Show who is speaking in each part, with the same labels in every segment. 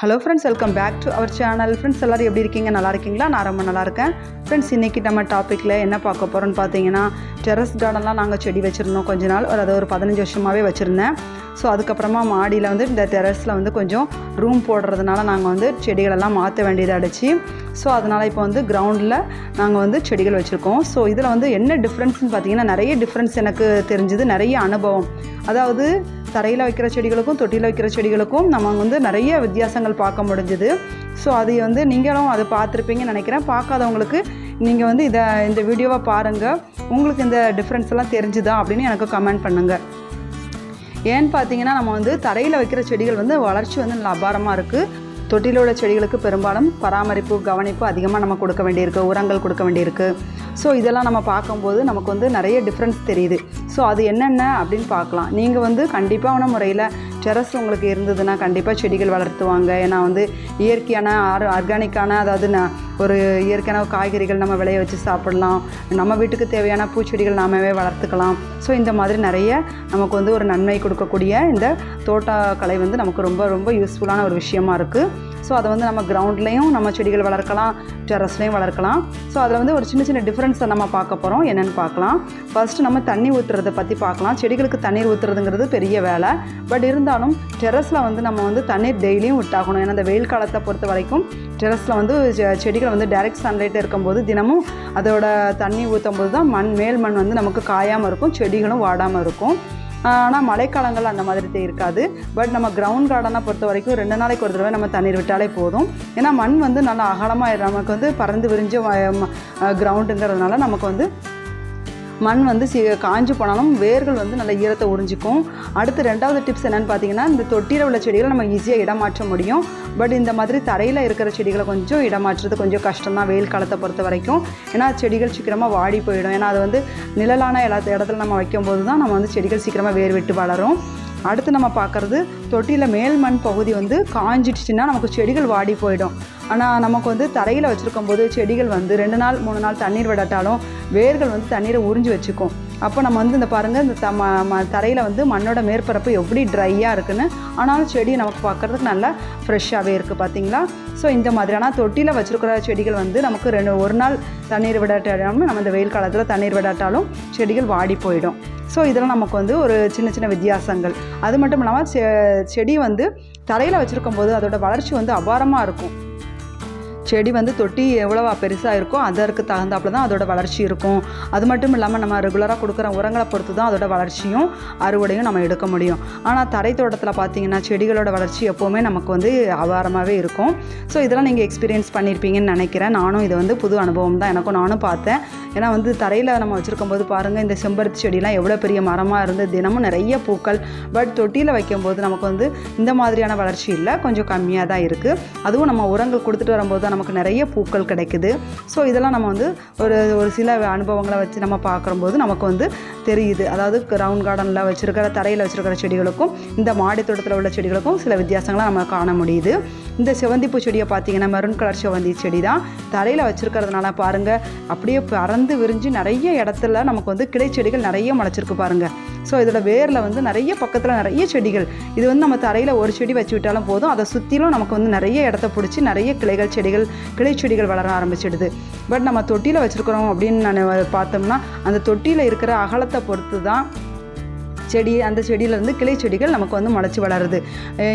Speaker 1: hello friends welcome back to our channel friends எல்லோரும் எப்படி இருக்கீங்க நல்லா இருக்கீங்களா நான் ரொம்ப நல்லா இருக்கேன் ஃப்ரெண்ட்ஸ் இன்றைக்கி நம்ம டாப்பிக்கில் என்ன பார்க்க போகிறோன்னு பார்த்தீங்கன்னா டெரஸ் கார்டன்லாம் நாங்கள் செடி வச்சுருந்தோம் கொஞ்ச நாள் ஒரு அதை ஒரு பதினஞ்சு வருஷமாகவே வச்சுருந்தேன் ஸோ அதுக்கப்புறமா மாடியில் வந்து இந்த டெரஸில் வந்து கொஞ்சம் ரூம் போடுறதுனால நாங்கள் வந்து செடிகளெல்லாம் மாற்ற வேண்டியதாகிடுச்சு ஸோ அதனால் இப்போ வந்து கிரவுண்டில் நாங்கள் வந்து செடிகள் வச்சுருக்கோம் ஸோ இதில் வந்து என்ன டிஃப்ரென்ஸ்னு பார்த்தீங்கன்னா நிறைய டிஃப்ரென்ஸ் எனக்கு தெரிஞ்சது நிறைய அனுபவம் அதாவது தரையில் வைக்கிற செடிகளுக்கும் தொட்டியில் வைக்கிற செடிகளுக்கும் நம்ம வந்து நிறைய வித்தியாசங்கள் பார்க்க முடிஞ்சுது ஸோ அது வந்து நீங்களும் அதை பார்த்துருப்பீங்கன்னு நினைக்கிறேன் பார்க்காதவங்களுக்கு நீங்கள் வந்து இதை இந்த வீடியோவை பாருங்கள் உங்களுக்கு இந்த டிஃப்ரென்ஸ் எல்லாம் தெரிஞ்சுதா அப்படின்னு எனக்கு கமெண்ட் பண்ணுங்கள் ஏன்னு பார்த்தீங்கன்னா நம்ம வந்து தரையில் வைக்கிற செடிகள் வந்து வளர்ச்சி வந்து நல்ல அபாரமாக இருக்குது தொட்டிலோட செடிகளுக்கு பெரும்பாலும் பராமரிப்பு கவனிப்பு அதிகமாக நம்ம கொடுக்க வேண்டியிருக்கு உரங்கள் கொடுக்க வேண்டியிருக்கு ஸோ இதெல்லாம் நம்ம பார்க்கும்போது நமக்கு வந்து நிறைய டிஃப்ரென்ஸ் தெரியுது ஸோ அது என்னென்ன அப்படின்னு பார்க்கலாம் நீங்கள் வந்து கண்டிப்பான முறையில் டெரஸ் உங்களுக்கு இருந்ததுன்னா கண்டிப்பாக செடிகள் வளர்த்துவாங்க ஏன்னா வந்து இயற்கையான ஆர் ஆர்கானிக்கான அதாவது நான் ஒரு இயற்கையான காய்கறிகள் நம்ம விளைய வச்சு சாப்பிடலாம் நம்ம வீட்டுக்கு தேவையான பூச்செடிகள் நாமவே வளர்த்துக்கலாம் ஸோ இந்த மாதிரி நிறைய நமக்கு வந்து ஒரு நன்மை கொடுக்கக்கூடிய இந்த தோட்டக்கலை வந்து நமக்கு ரொம்ப ரொம்ப யூஸ்ஃபுல்லான ஒரு விஷயமா இருக்குது ஸோ அதை வந்து நம்ம கிரவுண்ட்லேயும் நம்ம செடிகள் வளர்க்கலாம் டெரஸ்லேயும் வளர்க்கலாம் ஸோ அதில் வந்து ஒரு சின்ன சின்ன டிஃப்ரென்ஸை நம்ம பார்க்க போகிறோம் என்னென்னு பார்க்கலாம் ஃபஸ்ட்டு நம்ம தண்ணி ஊற்றுறதை பற்றி பார்க்கலாம் செடிகளுக்கு தண்ணீர் ஊற்றுறதுங்கிறது பெரிய வேலை பட் இருந்தாலும் டெரஸில் வந்து நம்ம வந்து தண்ணீர் டெய்லியும் விட்டாகணும் ஏன்னா அந்த வெயில் காலத்தை பொறுத்த வரைக்கும் டெரஸில் வந்து செடிகள் வந்து டைரக்ட் சன்லைட்டில் இருக்கும்போது தினமும் அதோட தண்ணி ஊற்றும் போது தான் மண் மேல் மண் வந்து நமக்கு காயாமல் இருக்கும் செடிகளும் வாடாமல் இருக்கும் ஆனால் மழைக்காலங்கள் அந்த மாதிரி இருக்காது பட் நம்ம கிரவுண்ட் கார்டனை பொறுத்த வரைக்கும் ரெண்டு நாளைக்கு ஒரு தடவை நம்ம தண்ணீர் விட்டாலே போதும் ஏன்னா மண் வந்து நல்லா அகலமாக நமக்கு வந்து பறந்து விரிஞ்ச கிரவுண்டுங்கிறதுனால நமக்கு வந்து மண் வந்து சி காஞ்சி போனாலும் வேர்கள் வந்து நல்ல ஈரத்தை உறிஞ்சிக்கும் அடுத்து ரெண்டாவது டிப்ஸ் என்னென்னு பார்த்தீங்கன்னா இந்த தொட்டியில் உள்ள செடிகளை நம்ம ஈஸியாக இடமாற்ற முடியும் பட் இந்த மாதிரி தரையில் இருக்கிற செடிகளை கொஞ்சம் இடமாற்றுறது கொஞ்சம் கஷ்டம் தான் வெயில் காலத்தை பொறுத்த வரைக்கும் ஏன்னா செடிகள் சீக்கிரமாக வாடி போயிடும் ஏன்னா அது வந்து நிழலான இடத்துல நம்ம வைக்கும்போது தான் நம்ம வந்து செடிகள் சீக்கிரமாக வேர் விட்டு வளரும் அடுத்து நம்ம பார்க்குறது தொட்டியில் மேல் மண் பகுதி வந்து காஞ்சிடுச்சுன்னா நமக்கு செடிகள் வாடி போயிடும் ஆனால் நமக்கு வந்து தரையில் வச்சுருக்கும் போது செடிகள் வந்து ரெண்டு நாள் மூணு நாள் தண்ணீர் விடட்டாலும் வேர்கள் வந்து தண்ணீரை உறிஞ்சி வச்சுக்கும் அப்போ நம்ம வந்து இந்த பாருங்கள் இந்த த ம தரையில் வந்து மண்ணோட மேற்பரப்பு எப்படி ட்ரையாக இருக்குன்னு ஆனாலும் செடி நமக்கு பார்க்குறதுக்கு நல்லா ஃப்ரெஷ்ஷாகவே இருக்குது பார்த்தீங்களா ஸோ இந்த மாதிரியான தொட்டியில் வச்சுருக்கிற செடிகள் வந்து நமக்கு ரெண்டு ஒரு நாள் தண்ணீர் விடாட்டாலும் நம்ம இந்த வெயில் காலத்தில் தண்ணீர் விடாட்டாலும் செடிகள் வாடி போயிடும் ஸோ இதெல்லாம் நமக்கு வந்து ஒரு சின்ன சின்ன வித்தியாசங்கள் அது மட்டும் இல்லாமல் செ செடி வந்து தரையில் வச்சுருக்கும் போது அதோடய வளர்ச்சி வந்து அபாரமாக இருக்கும் செடி வந்து தொட்டி எவ்வளோ பெருசாக இருக்கோ அதற்கு தகுந்தாப்புல தான் அதோட வளர்ச்சி இருக்கும் அது மட்டும் இல்லாமல் நம்ம ரெகுலராக கொடுக்குற உரங்களை பொறுத்து தான் அதோட வளர்ச்சியும் அறுவடையும் நம்ம எடுக்க முடியும் ஆனால் தரை தோட்டத்தில் பார்த்தீங்கன்னா செடிகளோட வளர்ச்சி எப்போவுமே நமக்கு வந்து அபாரமாகவே இருக்கும் ஸோ இதெல்லாம் நீங்கள் எக்ஸ்பீரியன்ஸ் பண்ணியிருப்பீங்கன்னு நினைக்கிறேன் நானும் இது வந்து புது அனுபவம் தான் எனக்கும் நானும் பார்த்தேன் ஏன்னா வந்து தரையில் நம்ம வச்சுருக்கும் போது பாருங்கள் இந்த செம்பருத்தி செடிலாம் எவ்வளோ பெரிய மரமாக இருந்து தினமும் நிறைய பூக்கள் பட் தொட்டியில் வைக்கும்போது நமக்கு வந்து இந்த மாதிரியான வளர்ச்சி இல்லை கொஞ்சம் கம்மியாக தான் இருக்குது அதுவும் நம்ம உரங்கள் கொடுத்துட்டு வரும்போது தான் நமக்கு நிறைய பூக்கள் கிடைக்குது ஸோ இதெல்லாம் நம்ம வந்து ஒரு ஒரு சில அனுபவங்களை வச்சு நம்ம பார்க்குறம்போது நமக்கு வந்து தெரியுது அதாவது கிரவுண்ட் கார்டனில் வச்சுருக்கிற தரையில் வச்சுருக்கிற செடிகளுக்கும் இந்த மாடி தோட்டத்தில் உள்ள செடிகளுக்கும் சில வித்தியாசங்களாக நம்ம காண முடியுது இந்த செவந்திப்பூ செடியை பார்த்தீங்கன்னா மெரூன் கலர் செவந்தி செடி தான் தரையில் வச்சுருக்கிறதுனால பாருங்கள் அப்படியே பறந்து பறந்து விரிஞ்சு நிறைய இடத்துல நமக்கு வந்து கிளை செடிகள் நிறைய முளைச்சிருக்கு பாருங்கள் ஸோ இதோட வேரில் வந்து நிறைய பக்கத்தில் நிறைய செடிகள் இது வந்து நம்ம தரையில் ஒரு செடி வச்சு விட்டாலும் போதும் அதை சுற்றிலும் நமக்கு வந்து நிறைய இடத்த பிடிச்சி நிறைய கிளைகள் செடிகள் கிளை செடிகள் வளர ஆரம்பிச்சிடுது பட் நம்ம தொட்டியில் வச்சுருக்கிறோம் அப்படின்னு நான் பார்த்தோம்னா அந்த தொட்டியில் இருக்கிற அகலத்தை பொறுத்து தான் செடி அந்த செடியிலேருந்து கிளை செடிகள் நமக்கு வந்து முளைச்சி வளருது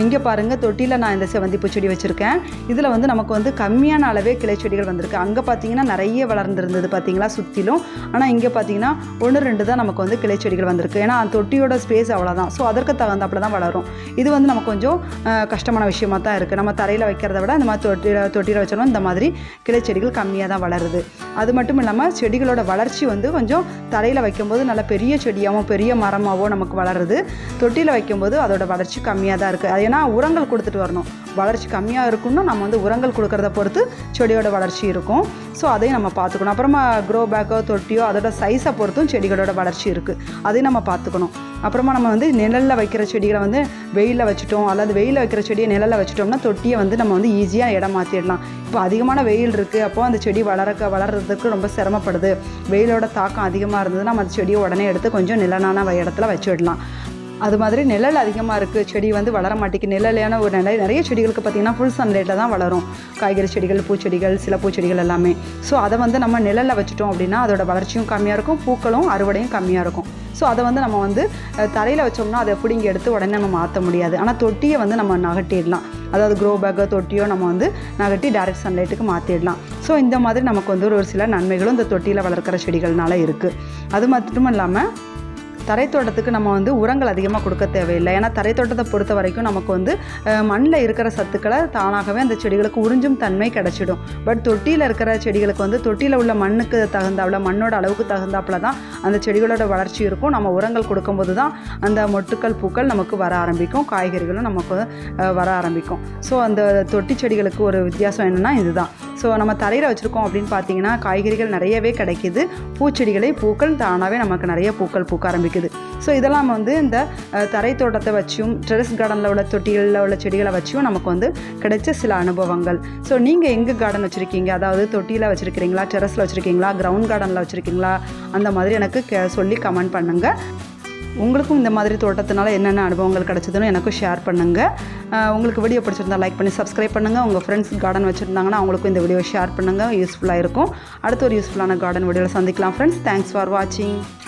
Speaker 1: இங்கே பாருங்கள் தொட்டியில் நான் இந்த செவந்திப்பூ செடி வச்சுருக்கேன் இதில் வந்து நமக்கு வந்து கம்மியான அளவே கிளை செடிகள் வந்திருக்கு அங்கே பார்த்தீங்கன்னா நிறைய வளர்ந்துருந்தது பார்த்தீங்களா சுற்றிலும் ஆனால் இங்கே பார்த்தீங்கன்னா ஒன்று ரெண்டு தான் நமக்கு வந்து கிளை செடிகள் வந்திருக்கு ஏன்னா அந்த தொட்டியோட ஸ்பேஸ் அவ்வளோதான் ஸோ அதற்கு தகுந்தாப்பில் தான் வளரும் இது வந்து நமக்கு கொஞ்சம் கஷ்டமான விஷயமாக தான் இருக்குது நம்ம தரையில் வைக்கிறத விட இந்த மாதிரி தொட்டியில் தொட்டியில் வச்சாலும் இந்த மாதிரி கிளை செடிகள் கம்மியாக தான் வளருது அது மட்டும் இல்லாமல் செடிகளோட வளர்ச்சி வந்து கொஞ்சம் தலையில் வைக்கும்போது நல்ல பெரிய செடியாகவும் பெரிய மரமாகவும் நமக்கு வளருது தொட்டியில் வைக்கும்போது அதோட வளர்ச்சி கம்மியாக தான் இருக்குது அது ஏன்னா உரங்கள் கொடுத்துட்டு வரணும் வளர்ச்சி கம்மியாக இருக்குன்னா நம்ம வந்து உரங்கள் கொடுக்குறத பொறுத்து செடியோட வளர்ச்சி இருக்கும் ஸோ அதையும் நம்ம பார்த்துக்கணும் அப்புறமா க்ரோ பேக்கோ தொட்டியோ அதோட சைஸை பொறுத்தும் செடிகளோட வளர்ச்சி இருக்குது அதையும் நம்ம பார்த்துக்கணும் அப்புறமா நம்ம வந்து நிழலில் வைக்கிற செடிகளை வந்து வெயிலில் வச்சுட்டோம் அல்லது வெயிலில் வைக்கிற செடியை நிழலில் வச்சுட்டோம்னா தொட்டியை வந்து நம்ம வந்து ஈஸியாக இடம் மாற்றிடலாம் இப்போ அதிகமான வெயில் இருக்குது அப்போது அந்த செடி வளரக்க வளர்கிறதுக்கு ரொம்ப சிரமப்படுது வெயிலோட தாக்கம் அதிகமாக இருந்தது நம்ம அந்த செடியை உடனே எடுத்து கொஞ்சம் நிழலான இடத்துல வச்சுடலாம் அது மாதிரி நிழல் அதிகமாக இருக்குது செடி வந்து வளர மாட்டேங்குது நிழலையான ஒரு நிலை நிறைய செடிகளுக்கு பார்த்திங்கன்னா ஃபுல் சன்லைட்டில் தான் வளரும் காய்கறி செடிகள் பூச்செடிகள் சில பூச்செடிகள் எல்லாமே ஸோ அதை வந்து நம்ம நிழலில் வச்சுட்டோம் அப்படின்னா அதோட வளர்ச்சியும் கம்மியாக இருக்கும் பூக்களும் அறுவடையும் கம்மியாக இருக்கும் ஸோ அதை வந்து நம்ம வந்து தரையில் வச்சோம்னா அதை பிடிங்கி எடுத்து உடனே நம்ம மாற்ற முடியாது ஆனால் தொட்டியை வந்து நம்ம நகட்டிடலாம் அதாவது க்ரோ பேக்கோ தொட்டியோ நம்ம வந்து நகட்டி டைரக்ட் சன்லைட்டுக்கு மாற்றிடலாம் ஸோ இந்த மாதிரி நமக்கு வந்து ஒரு சில நன்மைகளும் இந்த தொட்டியில் வளர்க்குற செடிகள்னால இருக்குது அது மட்டும் இல்லாமல் தரைத்தோட்டத்துக்கு நம்ம வந்து உரங்கள் அதிகமாக கொடுக்க தேவையில்லை ஏன்னா தரைத்தோட்டத்தை பொறுத்த வரைக்கும் நமக்கு வந்து மண்ணில் இருக்கிற சத்துக்களை தானாகவே அந்த செடிகளுக்கு உறிஞ்சும் தன்மை கிடச்சிடும் பட் தொட்டியில் இருக்கிற செடிகளுக்கு வந்து தொட்டியில் உள்ள மண்ணுக்கு தகுந்தாப்புல மண்ணோட அளவுக்கு தகுந்தாப்புல தான் அந்த செடிகளோட வளர்ச்சி இருக்கும் நம்ம உரங்கள் கொடுக்கும்போது தான் அந்த மொட்டுக்கள் பூக்கள் நமக்கு வர ஆரம்பிக்கும் காய்கறிகளும் நமக்கு வர ஆரம்பிக்கும் ஸோ அந்த தொட்டி செடிகளுக்கு ஒரு வித்தியாசம் என்னென்னா இதுதான் ஸோ நம்ம தரையில் வச்சுருக்கோம் அப்படின்னு பார்த்தீங்கன்னா காய்கறிகள் நிறையவே கிடைக்கிது பூச்செடிகளை பூக்கள் தானாகவே நமக்கு நிறைய பூக்கள் பூக்க ஆரம்பிக்கும் இருக்குது ஸோ இதெல்லாம் வந்து இந்த தரை தோட்டத்தை வச்சும் டெரஸ் கார்டனில் உள்ள தொட்டிகளில் உள்ள செடிகளை வச்சும் நமக்கு வந்து கிடைச்ச சில அனுபவங்கள் ஸோ நீங்கள் எங்கே கார்டன் வச்சுருக்கீங்க அதாவது தொட்டியில் வச்சுருக்கிறீங்களா டெரஸில் வச்சுருக்கீங்களா கிரவுண்ட் கார்டனில் வச்சுருக்கீங்களா அந்த மாதிரி எனக்கு சொல்லி கமெண்ட் பண்ணுங்கள் உங்களுக்கும் இந்த மாதிரி தோட்டத்தினால என்னென்ன அனுபவங்கள் கிடச்சதுன்னு எனக்கும் ஷேர் பண்ணுங்கள் உங்களுக்கு வீடியோ பிடிச்சிருந்தா லைக் பண்ணி சப்ஸ்கிரைப் பண்ணுங்கள் உங்கள் ஃப்ரெண்ட்ஸ் கார்டன் வச்சுருந்தாங்கன்னா அவங்களுக்கும் இந்த வீடியோ ஷேர் பண்ணுங்கள் யூஸ்ஃபுல்லாக இருக்கும் அடுத்த ஒரு யூஸ்ஃபுல்லான கார்டன் வீடியோவில் சந்திக்கலாம் ஃப்ரெண்ட்ஸ் தேங்க்ஸ் ஃபார் வாட்சிங்